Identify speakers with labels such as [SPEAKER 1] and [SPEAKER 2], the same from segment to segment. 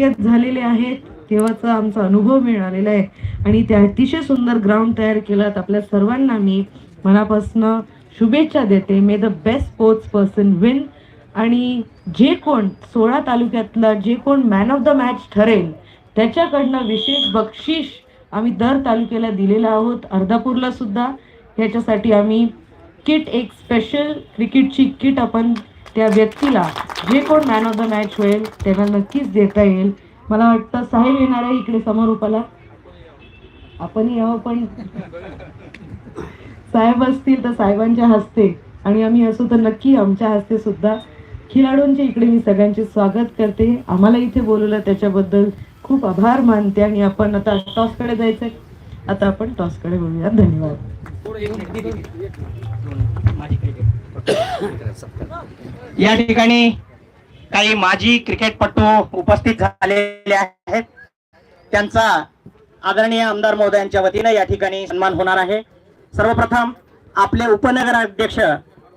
[SPEAKER 1] तालुक्यात झालेले आहेत तेव्हाचा आमचा अनुभव मिळालेला आहे. आणि ते अतिशय सुंदर ग्राउंड तयार केलात. आपल्या सर्वांना मी मनापासनं शुभेच्छा देते. May the best sports person win आणि जे कोण सोळा तालुक्यातला जे कोण मॅन ऑफ द मॅच ठरेल त्याच्याकडनं विशेष बक्षीस आम्ही दर तालुक्याला दिलेला आहोत. अर्धापूरला सुद्धा. ह्याच्यासाठी आम्ही किट एक स्पेशल क्रिकेटची किट आपण त्या व्यक्तीला जे कोण मॅन ऑफ द मॅच होईल त्यांना नक्कीच देता येईल. मला वाटतं साहेब येणार आहे इकडे समारोपाला आपण यावं पण साहेब असतील तर साहेबांच्या हस्ते. आणि आम्ही असू तर नक्की आमच्या हस्ते सुद्धा. खेळाडूंचे इकडे मी सगळ्यांचे स्वागत करते. आम्हाला इथे बोलवलं त्याच्याबद्दल खूप आभार मानते आणि आपण आता टॉसकडे जायचंय. आता आपण टॉसकडे बोलूया. धन्यवाद.
[SPEAKER 2] या ठिकाणी काही माजी क्रिकेटपटू उपस्थित झालेले आहेत. त्यांचा आदरणीय आमदार महोदयांच्या वतीनं या ठिकाणी सन्मान होणार आहे. सर्वप्रथम आपले उपनगराध्यक्ष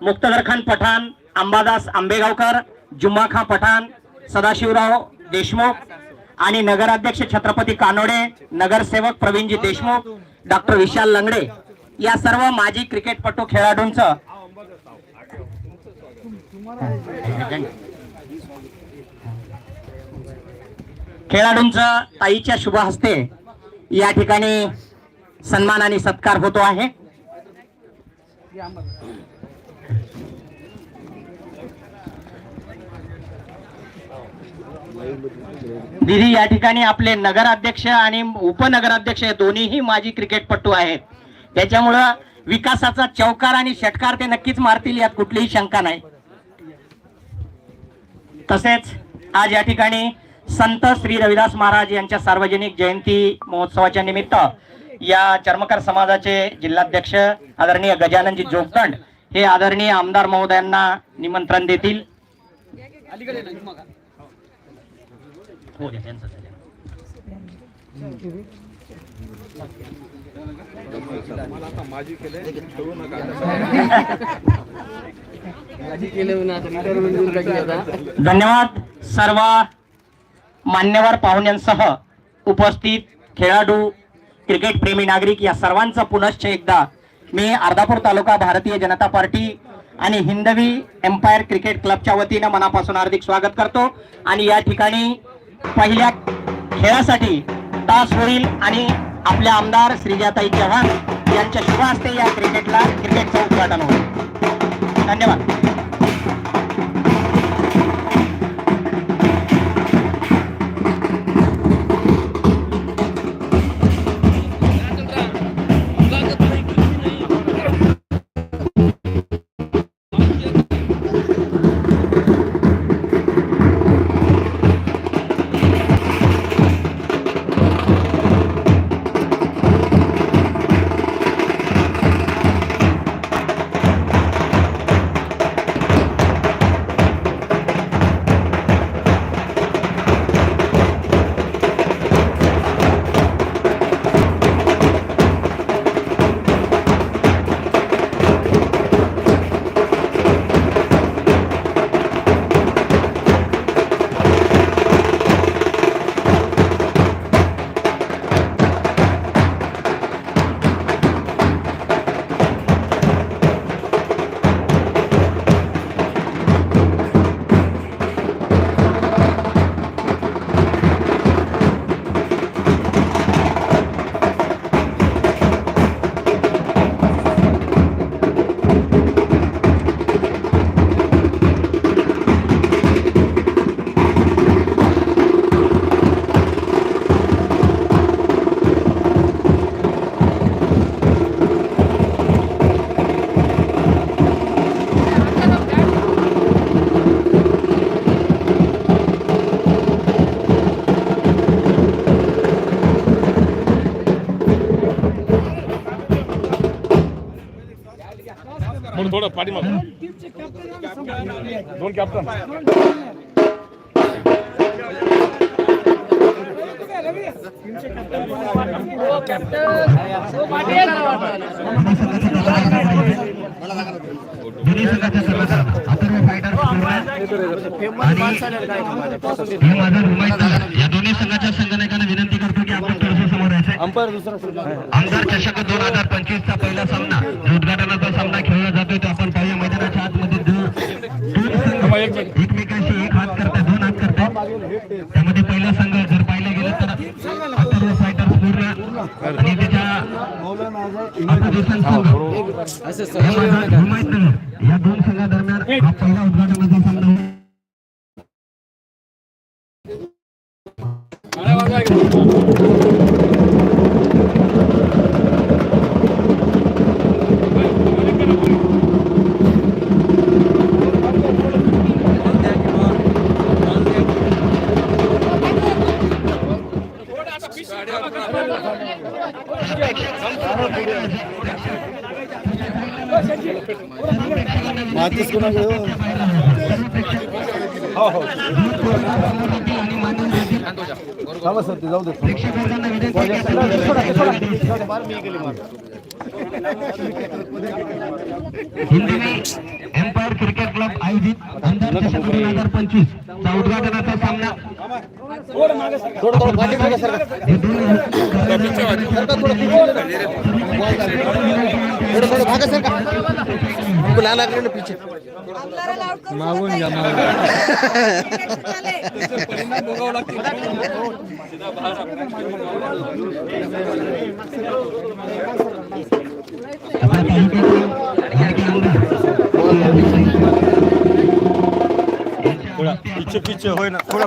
[SPEAKER 2] मुक्तदर खान पठाण अंबादास आंबेगावकर जुम्मा खान पठाण सदाशिवराव देशमुख आणि नगराध्यक्ष छत्रपती कानोडे नगरसेवक प्रवीणजी देशमुख डॉक्टर विशाल लंगडे या सर्व माजी क्रिकेटपटू खेळाडूंचं खेळाडूंचा ताईच्या शुभ हस्ते या ठिकाणी सन्मान आणि सत्कार होतो आहे. दिदी या ठिकाणी आपले नगराध्यक्ष आणि उपनगराध्यक्ष दोन्हीही माजी क्रिकेटपटू आहेत. त्याच्यामुळं विकासाचा चौकार आणि षटकार ते नक्कीच मारतील यात कुठलीही शंका नाही. तसेच आज या ठिकाणी संत श्री रविदास महाराज यांच्या सार्वजनिक जयंती महोत्सवाच्या निमित्त या चर्मकार समाजाचे जिल्हाध्यक्ष आदरणीय गजाननजी जोगदंड हे आदरणीय आमदार महोदयांना निमंत्रण देतील. हो, हो, हो. धन्यवाद सर्व मान्यवर पाहुण्यांसह उपस्थित खेळाडू क्रिकेट प्रेमी नागरिक या सर्वांचं पुनश्च एकदा मी अर्धापूर तालुका भारतीय जनता पार्टी आणि हिंदवी एम्पायर क्रिकेट क्लबच्या वतीनं मनापासून हार्दिक स्वागत करतो. आणि या ठिकाणी पहिल्या खेळासाठी तास होईल आणि आपल्या आमदार श्रीजाताई चव्हाण यांच्या शुभ हस्ते या क्रिकेटला क्रिकेटचं उद्घाटन होईल. धन्यवाद.
[SPEAKER 3] दोन कॅप्टन
[SPEAKER 4] दोन्ही संघाच्या सर्व अथर्व फायटर आणि हे माझं रुमाई या दोन आमदार चषक दोन हजार पंचवीस चा पहिला सामना. जो उद्घाटनाचा सामना खेळला जातोय तो आपण पाहूया मैदानाच्या आतमध्ये जो- दोन संघ एकमेकांशी एक हात करताय दोन हात करताय. त्यामध्ये पहिला संघ जर पाहिला गेलं तर अथर्व फायटर्स पूर्ण आणि त्याच्या ऑपोजिशन संघ. हिमायतनगर या दोन प्रेक्षकांना विनंती हिंदवी एम्पायर क्रिकेट क्लब आयोजित चषक दोन हजार पंचवीस चा उद्घाटनाचा सामना. हे दोन
[SPEAKER 5] मागून घ्या
[SPEAKER 4] आपल्या तालुक्याचे आमदार
[SPEAKER 3] पिच्छे पिच्छे होय ना थोडा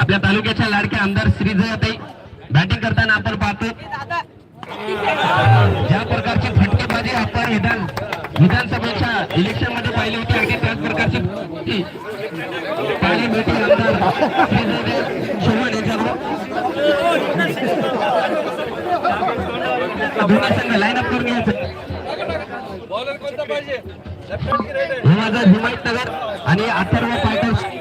[SPEAKER 4] आपल्या तालुक्याच्या लाडक्या आमदार श्रीजयाताई. बॅटिंग करताना आपण पाहतो ज्या प्रकारची फटकेबाजी आपण विधान विधानसभेच्या इलेक्शनमध्ये पाहिली होती अगदी त्याच प्रकारची पाहिली होती आमदार चव्हाण यांच्याकडून दोन्ही संघ लाईन अप करून घ्यायचं हे? माझं हिमायतनगर आणि अथर्व फायटर्स हे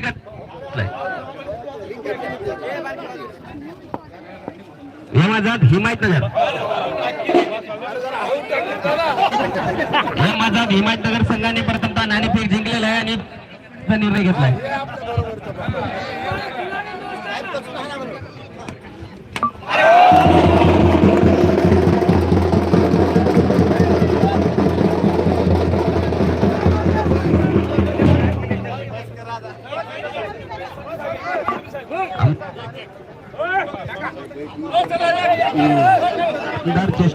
[SPEAKER 4] शकत नाही हेमा जात हिमायत नगर. हेमा जात हिमायत नगर संघाने प्रथमतः नाणेफेक जिंकलेला आहे आणि निर्णय घेतलाय